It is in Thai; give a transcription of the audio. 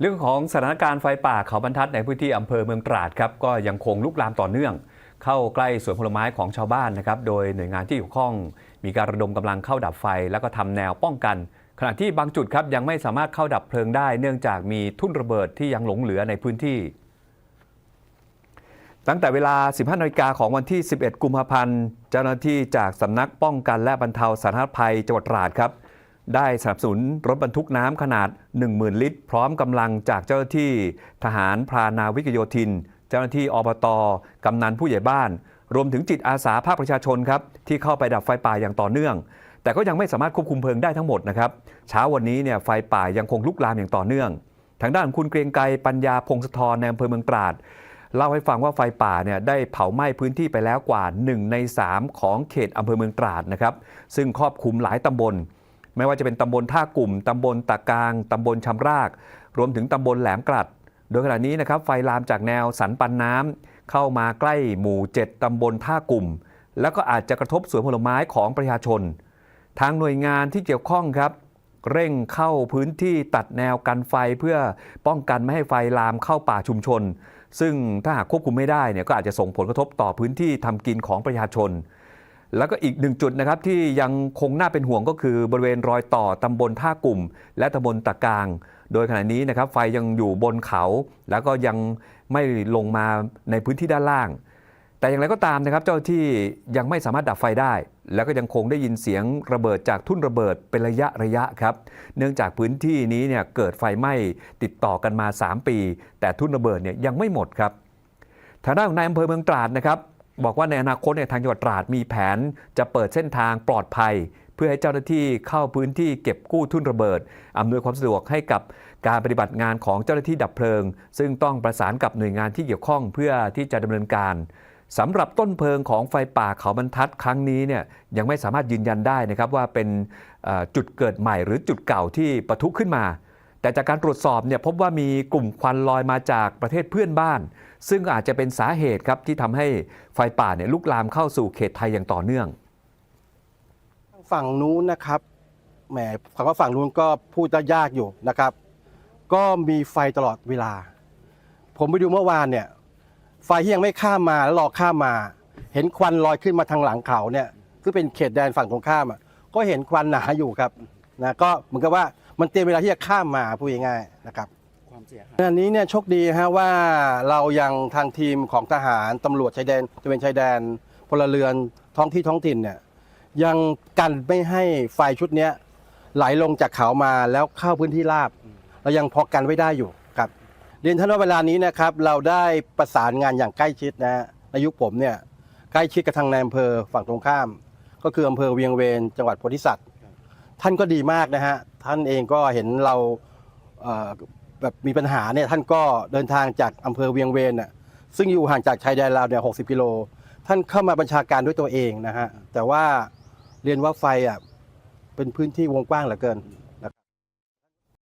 เรื่องของสถานการณ์ไฟป่าเขาบรรทัดในพื้นที่อำเภอเมืองตราดครับก็ยังคงลุกลามต่อเนื่อง เข้าใกล้สวนผลไม้ของชาวบ้านนะครับโดยหน่วยงานที่เกี่ยวข้อง มีการระดมกำลังเข้าดับไฟ แล้วก็ทำแนวป้องกัน ขณะที่บางจุดครับยังไม่สามารถเข้าดับเพลิงได้ เนื่องจากมีทุ่นระเบิดที่ยังหลงเหลือในพื้นที่ ตั้งแต่เวลา 15นาฬิกาของวันที่ 11 กุมภาพันธ์เจ้าหน้าที่จากสำนักป้องกันและบรรเทาสาธารณภัยจังหวัดตราดครับ ได้สนับสนุนรถบรรทุกน้ำขนาด 10,000 ลิตร พร้อมกำลังจากเจ้าหน้าที่ทหารพรานาวิกโยธิน เจ้าหน้าที่อบตกำนันผู้ใหญ่บ้าน รวมถึงจิตอาสาภาคประชาชนครับที่เข้าไปดับไฟป่าอย่างต่อเนื่อง แต่ก็ยังไม่สามารถควบคุมเพลิงได้ทั้งหมดนะครับเช้าวันนี้เนี่ยไฟป่ายังคงลุกลามอย่างต่อเนื่อง ทางด้านคุณเกรียงไกรปัญญาพงศธรในอำเภอเมืองตราดเล่าให้ฟังว่าไฟป่าเนี่ยได้เผาไหม้พื้นที่ไปแล้วกว่า 1 ใน 3 ของเขตอำเภอเมืองตราดนะครับซึ่งครอบคลุมหลายตำบล ไม่ว่าจะเป็นตำบลท่ากลุ่มตำบลตะกางตำบลชำราก รวมถึงตำบลแหลมกลัด โดยขณะนี้นะครับไฟลามจากแนวสันปันน้ำเข้ามาใกล้หมู่ 7ตำบลท่ากลุ่ม แล้วก็อาจจะกระทบสวนผลไม้ของประชาชน ทางหน่วยงานที่เกี่ยวข้องครับ เร่งเข้าพื้นที่ตัดแนวกันไฟเพื่อป้องกันไม่ให้ไฟลามเข้าป่าชุมชน ซึ่งถ้าหากควบคุมไม่ได้เนี่ยก็อาจจะส่งผลกระทบต่อพื้นที่ทำกินของประชาชน แล้วก็อีกหนึ่งจุดนะครับที่ยังคงน่าเป็นห่วงก็คือบริเวณรอยต่อตำบลท่ากลุ่ม และตำบลตะกาง โดยขณะนี้นะครับไฟยังอยู่บนเขา แล้วก็ยังไม่ลงมาในพื้นที่ด้านล่าง แต่อย่างไรก็ตามนะครับเจ้าที่ยังไม่สามารถดับไฟได้ แล้วก็ยังคงได้ยินเสียงระเบิดจากทุ่นระเบิดเป็นระยะระยะครับ เนื่องจากพื้นที่นี้เนี่ยเกิดไฟไหม้ติดต่อกันมา 3 ปี แต่ทุ่นระเบิดเนี่ยยังไม่หมดครับทางด้านของนายอำเภอเมืองตราดนะครับ บอกว่าในอนาคตเนี่ยทางจังหวัดตราดมีแผนจะเปิดเส้นทางปลอดภัย เพื่อให้เจ้าหน้าที่เข้าพื้นที่เก็บกู้ทุ่นระเบิดอำนวยความสะดวกให้กับการปฏิบัติงานของเจ้าหน้าที่ดับเพลิง ซึ่งต้องประสานกับหน่วยงานที่เกี่ยวข้องเพื่อที่จะดำเนินการสำหรับต้นเพลิงของไฟป่าเขาบรรทัดครั้งนี้เนี่ยยังไม่สามารถยืนยันได้นะครับว่าเป็นจุดเกิดใหม่หรือจุดเก่าที่ปะทุขึ้นมา แต่จากการตรวจสอบเนี่ยพบว่ามีกลุ่มควันลอยมาจากประเทศเพื่อนบ้าน ซึ่งอาจจะเป็นสาเหตุครับที่ทำให้ไฟป่าเนี่ยลุกลามเข้าสู่เขตไทยอย่างต่อเนื่อง ฝั่งนู้นนะครับแหมคำว่าฝั่งนู้นก็พูดยากอยู่นะครับ ก็มีไฟตลอดเวลา ผมไปดูเมื่อวานเนี่ยไฟที่ยังไม่ข้ามมาแล้วรอข้ามมา เห็นควันลอยขึ้นมาทางหลังเขาเนี่ยซึ่งเป็นเขตแดนฝั่งตรงข้ามอะก็เห็นควันหนาอยู่ครับนะก็เหมือนกับว่า มันเตรียมเวลาที่จะข้ามมาพูดง่ายๆนะครับความเสียหายอันนี้เนี่ยโชคดีฮะว่าเรายังทางทีมของทหารตำรวจชายแดนตระเวนชายแดนพลเรือนท้องที่ท้องถิ่นเนี่ยยังกันไม่ให้ไฟชุดเนี้ยไหลลงจากเขามาแล้วเข้าพื้นที่ราบ เรายังพอกันไว้ได้อยู่ครับเรียนท่านว่าเวลานี้นะครับเราได้ประสานงานอย่างใกล้ชิดนะฮะในยุคผมเนี่ยใกล้ชิดกับทางในอำเภอฝั่งตรงข้าม ก็คืออำเภอเวียงเวงจังหวัดโพธิสัตว์ ท่านก็ดีมากนะฮะท่านเองก็เห็นเราแบบมีปัญหาเนี่ยท่านก็เดินทางจากอำเภอเวียงเวงน่ะซึ่งอยู่ห่างจากชายแดนลาวเนี่ยหกกิโล ท่านเข้ามาบัญชาการด้วยตัวเองนะฮะแต่ว่าเรียนว่าไฟอะเป็นพื้นที่วงกว้างเหลือเกิน